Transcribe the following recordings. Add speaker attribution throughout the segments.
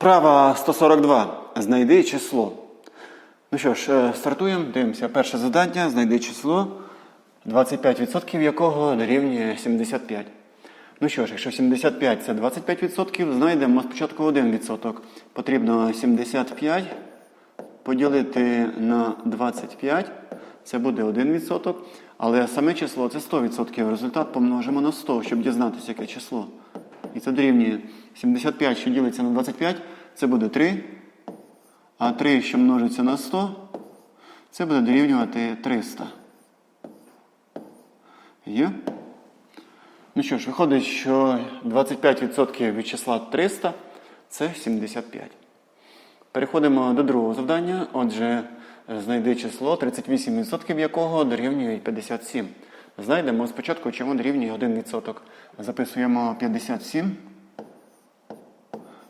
Speaker 1: Вправа 142. Знайди число. Ну що ж, е, стартуємо. Дивимося. Перше завдання. Знайди число, 25% якого дорівнює 75. Ну що ж, якщо 75 це 25%, знайдемо спочатку 1%. Потрібно 75 поділити на 25. Це буде 1%. Але саме число це 100%. Результат помножимо на 100, щоб дізнатися, яке число. І це дорівнює 75, що ділиться на 25, це буде 3. А 3, що множиться на 100, це буде дорівнювати 300. Є? Ну що ж, виходить, що 25% від числа 300 це 75. Переходимо до другого завдання. Отже, знайди число, 38% якого дорівнює 57. Знайдемо спочатку, чому дорівнює 1%. Записуємо 57.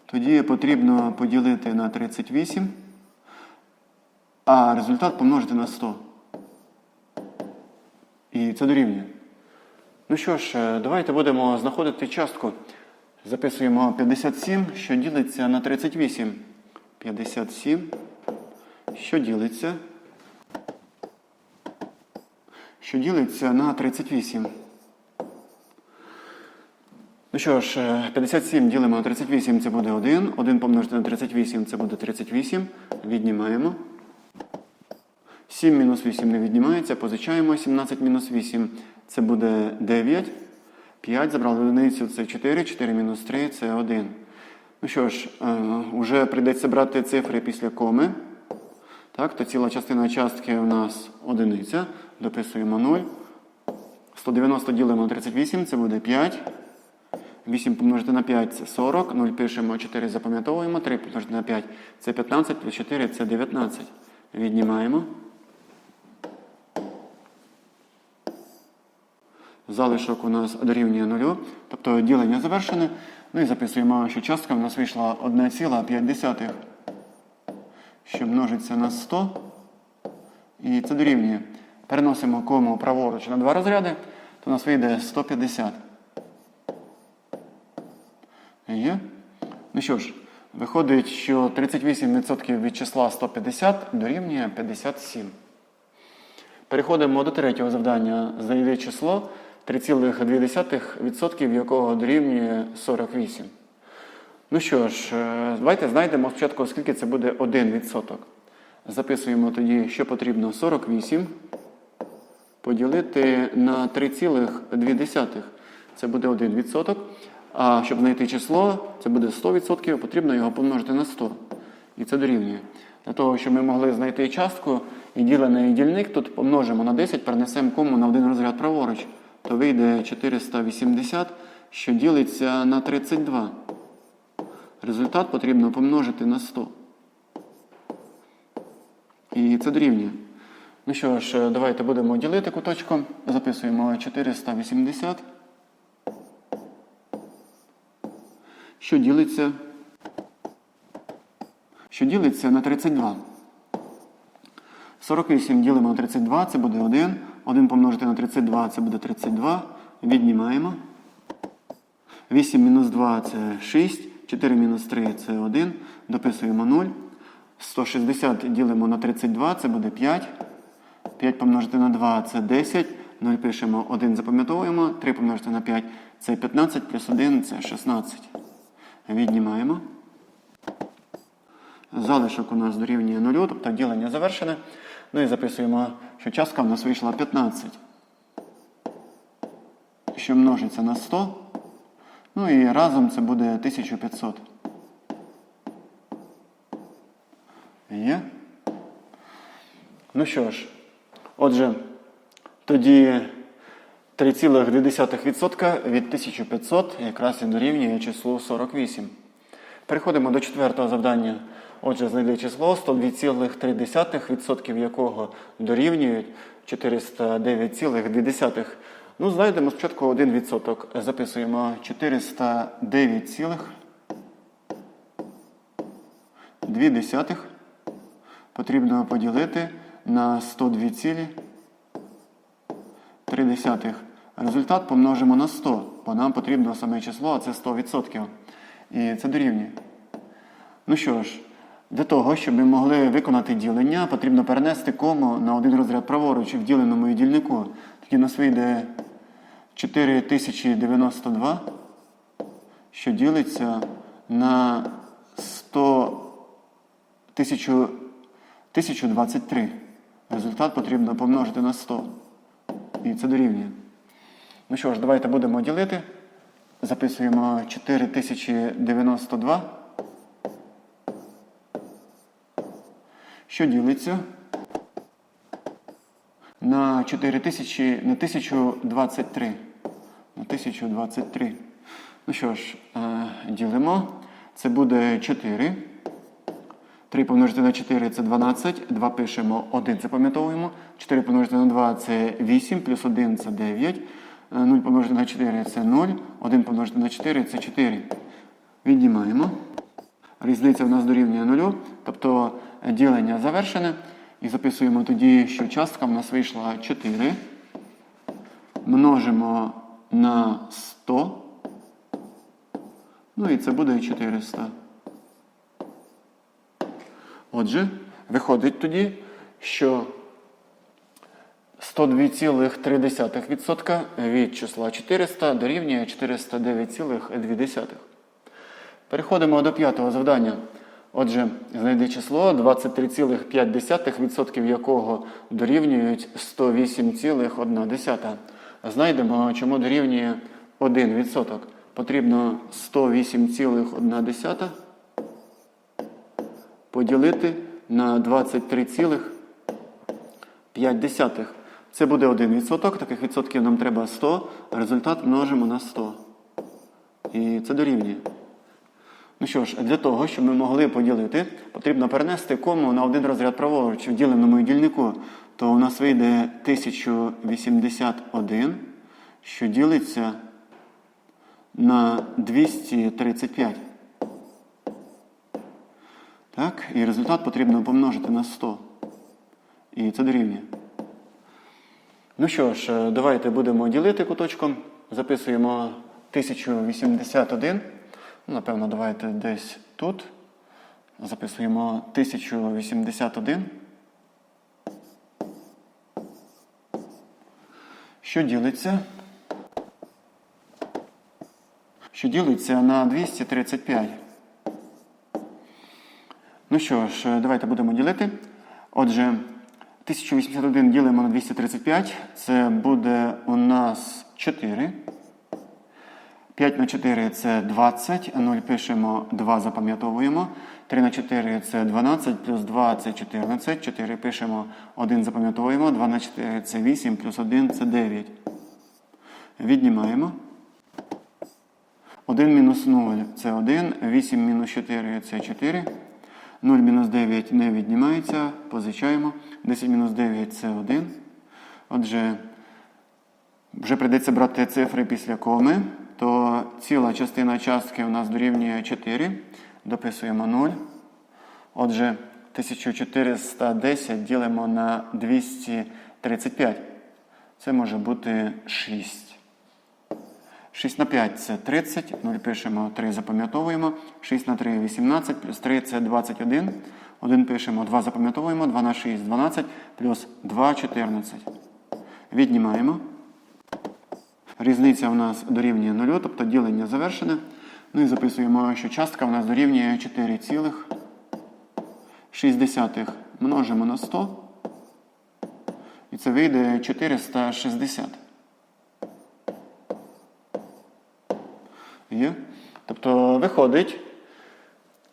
Speaker 1: Тоді потрібно поділити на 38, а результат помножити на 100. І це дорівнює. Ну що ж, е, давайте будемо знаходити частку. Записуємо 57, що ділиться на 38. 57, що ділиться. Що ділиться на 38. Ну що ж, е, 57 ділимо на 38, це буде 1. 1 помножити на 38, це буде 38. Віднімаємо. 7 мінус 8 не віднімається, позичаємо 17 мінус 8, це буде 9. 5 забрали одиницю, це 4, 4 мінус 3 це 1. Ну що ж, вже прийдеться брати цифри після коми. Так, то ціла частина частки у нас одиниця. Дописуємо 0. 190 ділимо на 38, це буде 5. 8 помножити на 5 це 40. 0 пишемо, 4 запам'ятовуємо. 3 помножити на 5 це 15, плюс 4 це 19. Віднімаємо. Залишок у нас дорівнює 0, тобто ділення завершене. Ну і записуємо, що частка в нас вийшла 1,5, що множиться на 100. І це дорівнює. Переносимо кому праворуч на два розряди, то у нас вийде 150. Є? Ну що ж, виходить, що 38% від числа 150 дорівнює 57. Переходимо до третього завдання. Знайди число, 3,2% якого дорівнює 48. Ну що ж, е, давайте знайдемо спочатку, скільки це буде 1%. Записуємо тоді, що потрібно 48 поділити на 3,2. Це буде 1%. А щоб знайти число, це буде 100%, потрібно його помножити на 100. І це дорівнює. Для того, щоб ми могли знайти частку і ділений дільник, тут помножимо на 10, перенесемо кому на один розряд праворуч, то вийде 480, що ділиться на 32. Результат потрібно помножити на 100. І це дорівнює. Ну що ж, давайте будемо ділити куточком. Записуємо 480. Що ділиться? Що ділиться на 32. 48 ділимо на 32, це буде 1. 1 помножити на 32, це буде 32. Віднімаємо. 8 мінус 2 це 6. 4 мінус 3 це 1. Дописуємо 0. 160 ділимо на 32, це буде 5. 5 помножити на 2 це 10. 0 пишемо 1, запам'ятовуємо. 3 помножити на 5 це 15, плюс 1 це 16. Віднімаємо. Залишок у нас дорівнює 0, тобто ділення завершене. Ну і записуємо, що частка в нас вийшла 15. Що множиться на 100. Ну і разом це буде 1500. Є? Ну що ж, отже, тоді 3,2% від 1500 якраз і дорівнює числу 48. Переходимо до четвертого завдання. Отже, знайди число 102,3%, якого дорівнюють 409,2. Ну, знайдемо спочатку 1%. Записуємо 409,2. Потрібно поділити на 102,3. Результат помножимо на 100, бо нам потрібно саме число, а це 100%. І це дорівнює. Ну що ж, для того, щоб ми могли виконати ділення, потрібно перенести кому на один розряд праворуч в діленому і дільнику. Тоді у нас вийде 4092, що ділиться на 100 1023. Результат потрібно помножити на 100. І це дорівнює. Ну що ж, давайте будемо ділити. Записуємо 4092. Що ділиться на 4000, на 1023. На 1023. Ну що ж, е, ділимо. Це буде 4. 3 помножити на 4 це 12. 2 пишемо 1, запам'ятовуємо. 4 помножити на 2 це 8, плюс 1 це 9. 0 помножити на 4 це 0. 1 помножити на 4 це 4. Віднімаємо. Різниця в нас дорівнює 0. Тобто е, ділення завершене. І записуємо тоді, що частка в нас вийшла 4. Множимо на 100. Ну і це буде 400. Отже, виходить тоді, що 102,3% від числа 400 дорівнює 409,2. Переходимо до п'ятого завдання. Отже, знайди число 23,5%, якого дорівнюють 108,1. Знайдемо, чому дорівнює 1%. Потрібно 108,1 поділити на 23,5. Це буде 1%. Таких відсотків нам треба 100. А Результат множимо на 100. І це дорівнює. Ну що ж, для того, щоб ми могли поділити, потрібно перенести кому на один розряд праворуч в діленому дільнику, то у нас вийде 1081, що ділиться на 235. Так, і результат потрібно помножити на 100. І це дорівнює. Ну що ж, е, давайте будемо ділити куточком. Записуємо 1081. Ну, Напевно, давайте десь тут. Записуємо 1081. Що ділиться? Що ділиться на 235. Ну що ж, е, давайте будемо ділити. Отже, 1081 ділимо на 235. Це буде у нас 4. 5 на 4 це 20. 0 пишемо 2, запам'ятовуємо. 3 на 4 це 12, плюс 2 це 14. 4 пишемо 1, запам'ятовуємо. 2 на 4 це 8, плюс 1 це 9. Віднімаємо. 1 мінус 0 це 1. 8 мінус 4 це 4. 0 мінус 9 не віднімається. Позичаємо. 10 мінус 9 це 1. Отже, вже прийдеться брати цифри після коми, то ціла частина частки у нас дорівнює 4. Дописуємо 0. Отже, 1410 ділимо на 235. Це може бути 6. 6 на 5 це 30. 0 пишемо 3, запам'ятовуємо. 6 на 3 18, плюс 3 це 21. 1 пишемо 2, запам'ятовуємо. 2 на 6 12, плюс 2 14. Віднімаємо. Різниця у нас дорівнює 0, тобто ділення завершене. Ну і записуємо, що частка у нас дорівнює 4,6 множимо на 100. І це вийде 460. Є? Тобто виходить,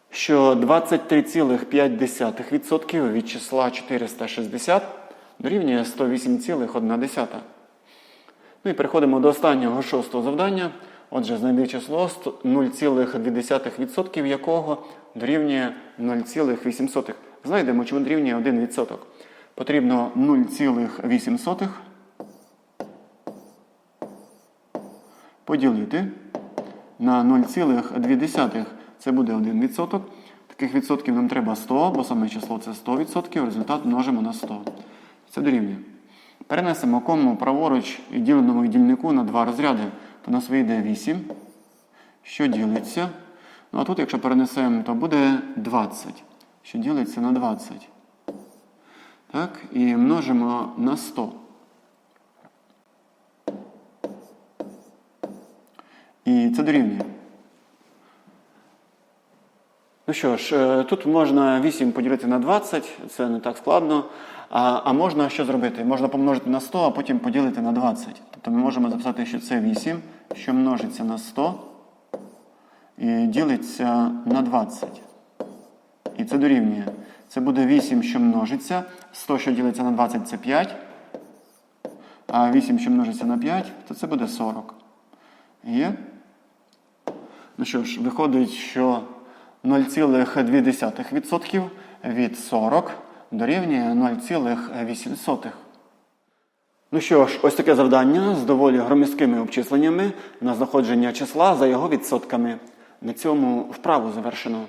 Speaker 1: що 23,5% від числа 460 дорівнює 108,1. Ну і переходимо до останнього шостого завдання. Отже, знайди число 0,2%, якого дорівнює 0,8. Знайдемо, чому дорівнює 1%. Потрібно 0,8 поділити на 0,2. Це буде 1%. Таких відсотків нам треба 100, бо саме число це 100%. Результат множимо на 100. Це дорівнює. Перенесемо кому праворуч і діленому дільнику на два розряди. То нас вийде 8, що ділиться Ну а тут, якщо перенесемо, то буде 20, що ділиться на 20. Так, і множимо на 100. І це дорівнює. Ну що ж, е, тут можна 8 поділити на 20, це не так складно. А, а можна що зробити? Можна помножити на 100, а потім поділити на 20. Тобто ми можемо записати, що це 8, що множиться на 100 і ділиться на 20. І це дорівнює. Це буде 8, що множиться. 100, що ділиться на 20, це 5. А 8, що множиться на 5, то це буде 40. Є? Ну що ж, виходить, що 0,2% від 40 дорівнює 0,8. Ну що ж, ось таке завдання з доволі громіздкими обчисленнями на знаходження числа за його відсотками. На цьому вправу завершено.